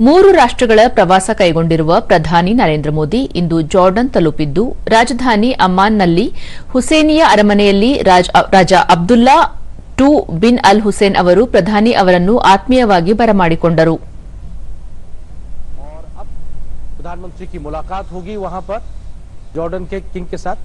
ಮೂರು ರಾಷ್ಟಗಳ ಪ್ರವಾಸ ಕೈಗೊಂಡಿರುವ ಪ್ರಧಾನಿ ನರೇಂದ್ರ ಮೋದಿ ಇಂದು ಜಾರ್ಡನ್ ತಲುಪಿದ್ದು ರಾಜಧಾನಿ ಅಮ್ಮಾನ್ನಲ್ಲಿ ಹುಸೇನಿಯಾ ಅರಮನೆಯಲ್ಲಿ ರಾಜ ಅಬ್ದುಲ್ಲಾ ಟು ಬಿನ್ ಅಲ್ ಹುಸೇನ್ ಅವರು ಪ್ರಧಾನಿ ಅವರನ್ನು ಆತ್ಮೀಯವಾಗಿ ಬರಮಾಡಿಕೊಂಡರು और अब प्रधानमंत्री की मुलाकात होगी वहां पर जॉर्डन के किंग के साथ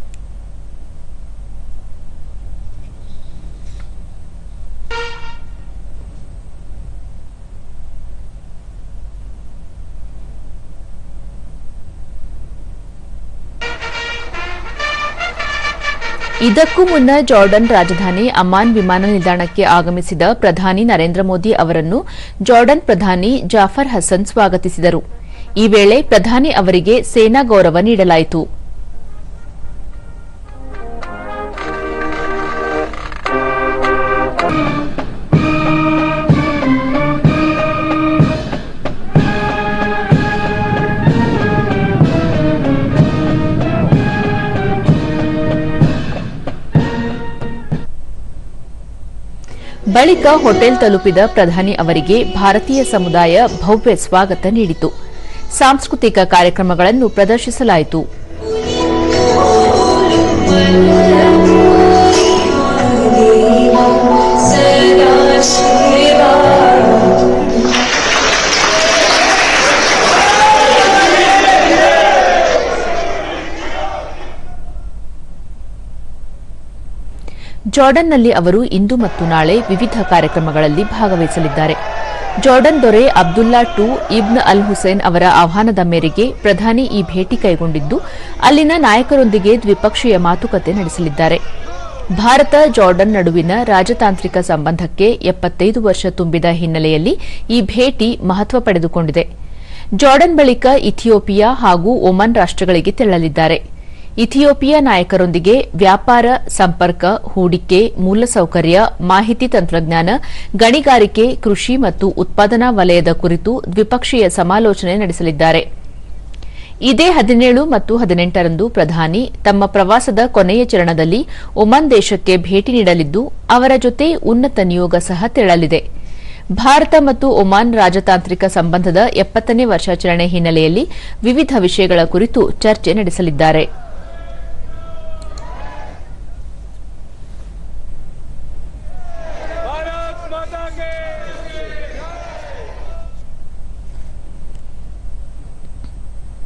ಇದಕ್ಕೂ ಮುನ್ನ ಜಾರ್ಡನ್ ರಾಜಧಾನಿ ಅಮಾನ್ ವಿಮಾನ ನಿಲ್ದಾಣಕ್ಕೆ ಆಗಮಿಸಿದ ಪ್ರಧಾನಿ ನರೇಂದ್ರ ಮೋದಿ ಅವರನ್ನು ಜಾರ್ಡನ್ ಪ್ರಧಾನಿ ಜಾಫರ್ ಹಸನ್ ಸ್ವಾಗತಿಸಿದರು. ಈ ವೇಳೆ ಪ್ರಧಾನಿ ಅವರಿಗೆ ಸೇನಾ ಗೌರವ ನೀಡಲಾಯಿತು. ಬಳಿಕ ಹೋಟೆಲ್ ತಲುಪಿದ ಪ್ರಧಾನಿ ಅವರಿಗೆ ಭಾರತೀಯ ಸಮುದಾಯ ಭವ್ಯ ಸ್ವಾಗತ ನೀಡಿತು. ಸಾಂಸ್ಕೃತಿಕ ಕಾರ್ಯಕ್ರಮಗಳನ್ನು ಪ್ರದರ್ಶಿಸಲಾಯಿತು. ಜಾರ್ಡನ್ನಲ್ಲಿ ಅವರು ಇಂದು ಮತ್ತು ನಾಳೆ ವಿವಿಧ ಕಾರ್ಯಕ್ರಮಗಳಲ್ಲಿ ಭಾಗವಹಿಸಲಿದ್ದಾರೆ. ಜಾರ್ಡನ್ ದೊರೆ ಅಬ್ದುಲ್ಲಾ ಟು ಇಬ್ನ್ ಅಲ್ ಹುಸೇನ್ ಅವರ ಆಹ್ವಾನದ ಮೇರೆಗೆ ಪ್ರಧಾನಿ ಈ ಭೇಟಿ ಕೈಗೊಂಡಿದ್ದು, ಅಲ್ಲಿನ ನಾಯಕರೊಂದಿಗೆ ದ್ವಿಪಕ್ಷೀಯ ಮಾತುಕತೆ ನಡೆಸಲಿದ್ದಾರೆ. ಭಾರತ ಜಾರ್ಡನ್ ನಡುವಿನ ರಾಜತಾಂತ್ರಿಕ ಸಂಬಂಧಕ್ಕೆ ಎಪ್ಪತ್ತೈದು ವರ್ಷ ತುಂಬಿದ ಹಿನ್ನೆಲೆಯಲ್ಲಿ ಈ ಭೇಟಿ ಮಹತ್ವ ಪಡೆದುಕೊಂಡಿದೆ. ಜಾರ್ಡನ್ ಬಳಿಕ ಇಥಿಯೋಪಿಯಾ ಹಾಗೂ ಒಮನ್ ರಾಷ್ಟಗಳಿಗೆ ತೆರಳಲಿದ್ದಾರೆ. ಇಥಿಯೋಪಿಯಾ ನಾಯಕರೊಂದಿಗೆ ವ್ಯಾಪಾರ, ಸಂಪರ್ಕ, ಹೂಡಿಕೆ, ಮೂಲಸೌಕರ್ಯ, ಮಾಹಿತಿ ತಂತ್ರಜ್ಞಾನ, ಗಣಿಗಾರಿಕೆ, ಕೃಷಿ ಮತ್ತು ಉತ್ಪಾದನಾ ವಲಯದ ಕುರಿತು ದ್ವಿಪಕ್ಷೀಯ ಸಮಾಲೋಚನೆ ನಡೆಸಲಿದ್ದಾರೆ. ಇದೇ ಹದಿನೇಳು ಮತ್ತು ಹದಿನೆಂಟರಂದು ಪ್ರಧಾನಿ ತಮ್ಮ ಪ್ರವಾಸದ ಕೊನೆಯ ಚರಣದಲ್ಲಿ ಒಮನ್ ದೇಶಕ್ಕೆ ಭೇಟಿ ನೀಡಲಿದ್ದು, ಅವರ ಜೊತೆ ಉನ್ನತ ನಿಯೋಗ ಸಹ ತೆರಳಲಿದೆ. ಭಾರತ ಮತ್ತು ಒಮಾನ್ ರಾಜತಾಂತ್ರಿಕ ಸಂಬಂಧದ ಎಪ್ಪತ್ತನೇ ವರ್ಷಾಚರಣೆ ಹಿನ್ನೆಲೆಯಲ್ಲಿ ವಿವಿಧ ವಿಷಯಗಳ ಕುರಿತು ಚರ್ಚೆ ನಡೆಸಲಿದ್ದಾರೆ.